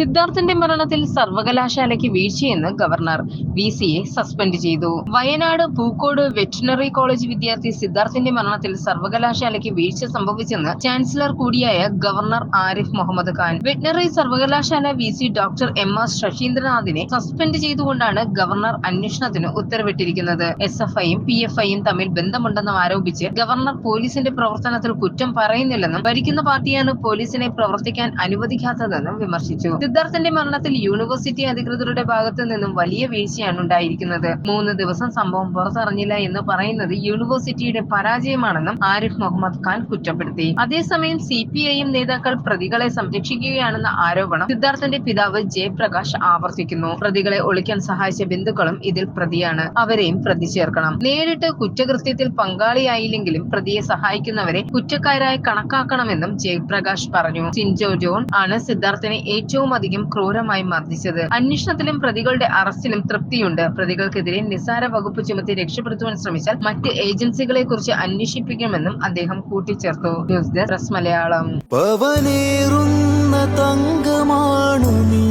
സിദ്ധാർത്ഥന്റെ മരണത്തിൽ സർവകലാശാലയ്ക്ക് വീഴ്ചയെന്ന് ഗവർണർ വി സിയെ സസ്പെൻഡ് ചെയ്തു. വയനാട് പൂക്കോട് വെറ്റിനറി കോളേജ് വിദ്യാർത്ഥി സിദ്ധാർത്ഥന്റെ മരണത്തിൽ സർവകലാശാലയ്ക്ക് വീഴ്ച സംഭവിച്ചെന്ന് ചാൻസലർ കൂടിയായ ഗവർണർ ആരിഫ് മുഹമ്മദ് ഖാൻ. വെറ്റിനറി സർവകലാശാല V C doctor M R ശശീന്ദ്രനാഥിനെ suspend ചെയ്തുകൊണ്ടാണ് ഗവർണർ അന്വേഷണത്തിന് ഉത്തരവിട്ടിരിക്കുന്നത്. എസ് എഫ് ഐയും പി എഫ് ഐയും തമ്മിൽ ബന്ധമുണ്ടെന്നും ആരോപിച്ച് ഗവർണർ പോലീസിന്റെ പ്രവർത്തനത്തിൽ കുറ്റം പറയുന്നില്ലെന്നും ഭരിക്കുന്ന പാർട്ടിയാണ് പോലീസിനെ പ്രവർത്തിക്കാൻ അനുവദിക്കാത്തതെന്നും വിമർശിച്ചു. സിദ്ധാർത്ഥന്റെ മരണത്തിൽ യൂണിവേഴ്സിറ്റി അധികൃതരുടെ ഭാഗത്തു നിന്നും വലിയ വീഴ്ചയാണ് ഉണ്ടായിരിക്കുന്നത്. മൂന്ന് ദിവസം സംഭവം പുറത്തറിഞ്ഞില്ല എന്ന് പറയുന്നത് യൂണിവേഴ്സിറ്റിയുടെ പരാജയമാണെന്നും ആരിഫ് മുഹമ്മദ് ഖാൻ കുറ്റപ്പെടുത്തി. അതേസമയം സി പി ഐ എം നേതാക്കൾ പ്രതികളെ സംരക്ഷിക്കുകയാണെന്ന ആരോപണം സിദ്ധാർത്ഥന്റെ പിതാവ് ജയപ്രകാശ് ആവർത്തിക്കുന്നു. പ്രതികളെ ഒളിക്കാൻ സഹായിച്ച ബന്ധുക്കളും ഇതിൽ പ്രതിയാണ്. അവരെയും പ്രതി ചേർക്കണം. നേരിട്ട് കുറ്റകൃത്യത്തിൽ പങ്കാളിയായില്ലെങ്കിലും പ്രതിയെ സഹായിക്കുന്നവരെ കുറ്റക്കാരായി കണക്കാക്കണമെന്നും ജയപ്രകാശ് പറഞ്ഞു. സിൻജോ ജോൺ ആണ് സിദ്ധാർത്ഥനെ ഏറ്റവും അധികം ക്രൂരമായി മർദ്ദിച്ചത്. അന്വേഷണത്തിലും പ്രതികളുടെ അറസ്റ്റിലും തൃപ്തിയുണ്ട്. പ്രതികൾക്കെതിരെ നിസാര വകുപ്പ് ചുമത്തി രക്ഷപ്പെടുത്തുവാൻ ശ്രമിച്ചാൽ മറ്റ് ഏജൻസികളെ കുറിച്ച് അന്വേഷിപ്പിക്കുമെന്നും അദ്ദേഹം കൂട്ടിച്ചേർത്തു. News desk Malayalam. തങ്കമാണു നീ.